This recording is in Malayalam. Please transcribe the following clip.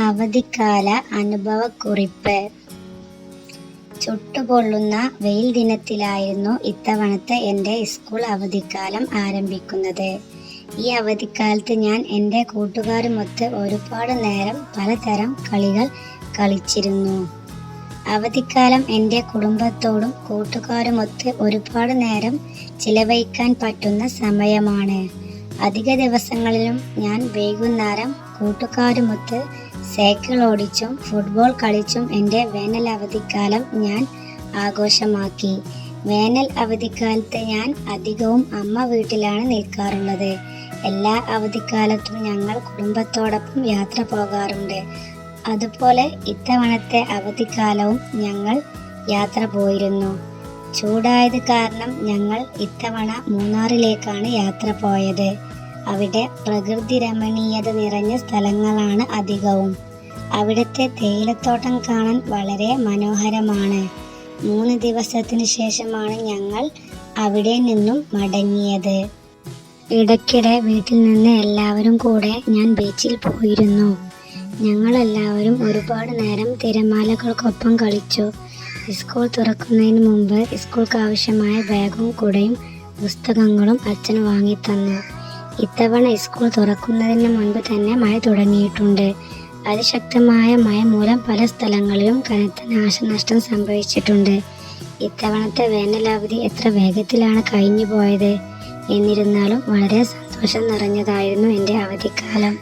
അവധിക്കാല അനുഭവക്കുറിപ്പ്. ചുട്ടുപൊള്ളുന്ന വെയിൽ ദിനത്തിലായിരുന്നു ഇത്തവണത്തെ എന്റെ സ്കൂൾ അവധിക്കാലം ആരംഭിക്കുന്നത്. ഈ അവധിക്കാലത്ത് ഞാൻ എന്റെ കൂട്ടുകാരുമൊത്ത് ഒരുപാട് നേരം പലതരം കളികൾ കളിച്ചിരുന്നു. അവധിക്കാലം എന്റെ കുടുംബത്തോടും കൂട്ടുകാരുമൊത്ത് ഒരുപാട് നേരം ചിലവഴിക്കാൻ പറ്റുന്ന സമയമാണ്. അധിക ദിവസങ്ങളിലും ഞാൻ വൈകുന്നേരം കൂട്ടുകാരുമൊത്ത് സൈക്കിൾ ഓടിച്ചും ഫുട്ബോൾ കളിച്ചും എന്റെ വേനൽ അവധിക്കാലം ഞാൻ ആഘോഷമാക്കി. വേനൽ അവധിക്കാലത്ത് ഞാൻ അധികവും അമ്മ വീട്ടിലാണ് നിൽക്കാറുള്ളത്. എല്ലാ അവധിക്കാലത്തും ഞങ്ങൾ കുടുംബത്തോടൊപ്പം യാത്ര പോകാറുണ്ട്. അതുപോലെ ഇത്തവണത്തെ അവധിക്കാലവും ഞങ്ങൾ യാത്ര പോയിരുന്നു. ചൂടായത് കാരണം ഞങ്ങൾ ഇത്തവണ മൂന്നാറിലേക്കാണ് യാത്ര പോയത്. അവിടെ പ്രകൃതി രമണീയത നിറഞ്ഞ സ്ഥലങ്ങളാണ് അധികവും. അവിടുത്തെ തേയിലത്തോട്ടം കാണാൻ വളരെ മനോഹരമാണ്. മൂന്ന് ദിവസത്തിന് ശേഷമാണ് ഞങ്ങൾ അവിടെ നിന്നും മടങ്ങിയത്. ഇടയ്ക്കിടെ വീട്ടിൽ നിന്ന് എല്ലാവരും കൂടെ ഞാൻ ബീച്ചിൽ പോയിരുന്നു. ഞങ്ങളെല്ലാവരും ഒരുപാട് നേരം തിരമാലകൾക്കൊപ്പം കളിച്ചു. സ്കൂൾ തുറക്കുന്നതിന് മുമ്പ് സ്കൂൾക്ക് ആവശ്യമായ ബാഗും കുടയും പുസ്തകങ്ങളും അച്ഛൻ വാങ്ങിത്തന്നു. ഇത്തവണ സ്കൂൾ തുറക്കുന്നതിന് മുൻപ് തന്നെ മഴ തുടങ്ങിയിട്ടുണ്ട്. അതിശക്തമായ മഴ മൂലം പല സ്ഥലങ്ങളിലും കനത്ത നാശനഷ്ടം സംഭവിച്ചിട്ടുണ്ട്. ഇത്തവണത്തെ വേനലവധി എത്ര വേഗത്തിലാണ് കഴിഞ്ഞു പോയത് എന്നിരുന്നാലും വളരെ സന്തോഷം നിറഞ്ഞതായിരുന്നു എന്റെ അവധിക്കാലം.